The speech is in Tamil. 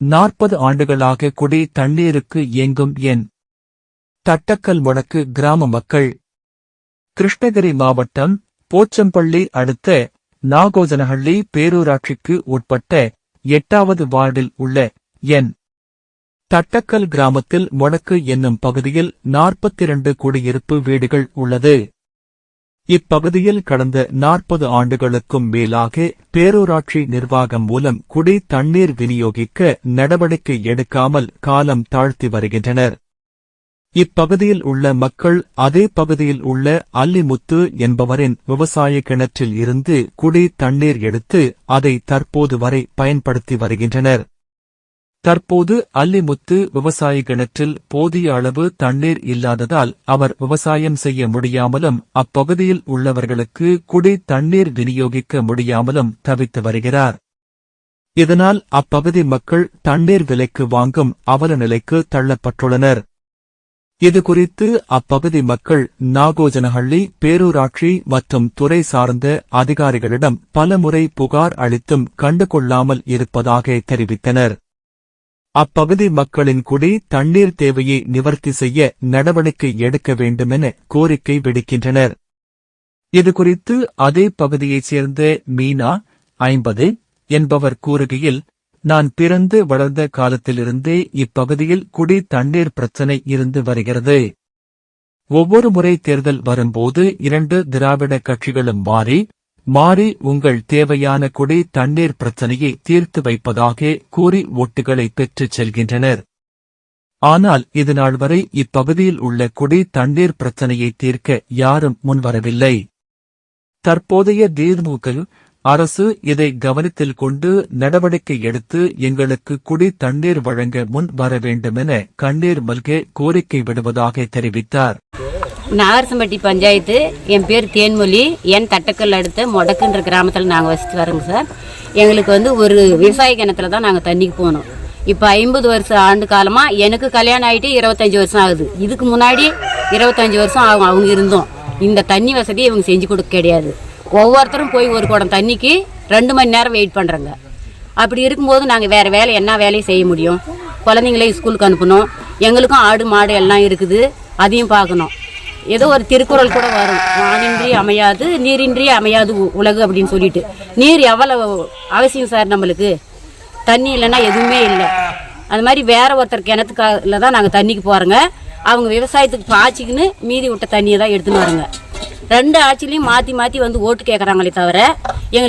நாற்பது ஆண்டுகளாக குடி தண்ணீருக்கு இயங்கும் என் தட்டக்கல் முடக்கு கிராம மக்கள். கிருஷ்ணகிரி மாவட்டம் போச்சம்பள்ளி அடுத்த நாகோஜனஹள்ளி பேரூராட்சிக்கு உட்பட்ட எட்டாவது வார்டில் உள்ள என் தட்டக்கல் கிராமத்தில் முடக்கு என்னும் பகுதியில் 42 குடியிருப்பு வீடுகள் உள்ளது. இப்பகுதியில் கடந்த நாற்பது ஆண்டுகளுக்கும் மேலாக பேரூராட்சி நிர்வாகம் மூலம் குடி தண்ணீர் விநியோகிக்க நடவடிக்கை எடுக்காமல் காலம் தாழ்த்தி வருகின்றனர். இப்பகுதியில் உள்ள மக்கள் அதே பகுதியில் உள்ள அல்லிமுத்து என்பவரின் விவசாய கிணற்றில் இருந்து குடி தண்ணீர் எடுத்து அதை தற்போது வரை பயன்படுத்தி வருகின்றனர். தற்போது அல்லிமுத்து விவசாய கிணற்றில் போதிய அளவு தண்ணீர் இல்லாததால் அவர் விவசாயம் செய்ய முடியாமலும் அப்பகுதியில் உள்ளவர்களுக்கு குடி தண்ணீர் விநியோகிக்க முடியாமலும் தவித்து வருகிறார். இதனால் அப்பகுதி மக்கள் தண்ணீர் விலைக்கு வாங்கும் அவல நிலைக்கு தள்ளப்பட்டுள்ளனர். இதுகுறித்து அப்பகுதி மக்கள் நாகோஜனஹள்ளி பேரூராட்சி மற்றும் துறை சார்ந்த அதிகாரிகளிடம் பலமுறை புகார் அளித்தும் கண்டுகொள்ளாமல் இருப்பதாக தெரிவித்தனர். அப்பகுதி மக்களின் குடி தண்ணீர் தேவையை நிவர்த்தி செய்ய நடவடிக்கை எடுக்க வேண்டுமென கோரிக்கை விடுக்கின்றனர். இதுகுறித்து அதே பகுதியைச் சேர்ந்த மீனா ஐம்பது என்பவர் கூறுகையில் நான் பிறந்து வளர்ந்த காலத்திலிருந்தே இப்பகுதியில் குடி தண்ணீர் பிரச்சனை இருந்து வருகிறது. ஒவ்வொரு முறை தேர்தல் வரும்போது இரண்டு திராவிட கட்சிகளும் மாறி மாறி உங்கள் தேவையான குடி தண்ணீர் பிரச்சனையை தீர்த்து வைப்பதாக கூறி ஓட்டுகளை பெற்றுச் செல்கின்றனர். ஆனால் இதுநாள் வரை இப்பகுதியில் உள்ள குடி தண்ணீர் பிரச்சனையை தீர்க்க யாரும் முன்வரவில்லை. தற்போதைய தீர்வுகள் அரசு இதை கவனத்தில் கொண்டு நடவடிக்கை எடுத்து எங்களுக்கு குடி தண்ணீர் வழங்க முன் வர வேண்டுமென கண்ணீர் மல்க கோரிக்கை விடுவதாக தெரிவித்தார். நாகரசம்பட்டி பஞ்சாயத்து என் பேர் தேன்மொழி என் தட்டக்கல் அடுத்த மொடக்குன்ற கிராமத்தில் நாங்கள் வசித்து வரோங்க சார். எங்களுக்கு வந்து ஒரு விவசாய கிணத்துல தான் நாங்கள் தண்ணிக்கு போகணும் இப்போ ஐம்பது வருஷம் ஆண்டு காலமாக எனக்கு கல்யாணம் ஆகிட்டு இருபத்தஞ்சி வருஷம் ஆகுது. இதுக்கு முன்னாடி இருபத்தஞ்சி வருஷம் ஆகும் அவங்க இருந்தோம். இந்த தண்ணி வசதி இவங்க செஞ்சு கொடுக்க கிடையாது. ஒவ்வொருத்தரும் போய் ஒரு குடம் தண்ணிக்கு ரெண்டு மணி நேரம் வெயிட் பண்ணுறோங்க அப்படி இருக்கும்போது நாங்கள் வேறு வேலை என்ன வேலையும் செய்ய முடியும். குழந்தைங்களே ஸ்கூலுக்கு அனுப்பணும். எங்களுக்கும் ஆடு மாடு எல்லாம் இருக்குது. அதையும் பார்க்கணும். ஏதோ ஒரு திருக்குறள் கூட வரும். வானின்றி அமையாது நீரின்றி அமையாது உ- உலகு அப்படின்னு சொல்லிட்டு. நீர் எவ்வளவு அவசியம் சார் நம்மளுக்கு? தண்ணி இல்லைன்னா எதுவுமே இல்லை. அது மாதிரி வேற ஒருத்தர் கிணத்துக்கால தான் நாங்கள் தண்ணிக்கு போகிறோங்க அவங்க விவசாயத்துக்கு பாய்ச்சிக்கின்னு மீதி விட்ட தண்ணியை தான் எடுத்துன்னு வரோங்க. ரெண்டு ஆட்சிலையும் மாற்றி மாற்றி வந்து ஓட்டு கேட்குறாங்களே தவிர எங்களுக்கு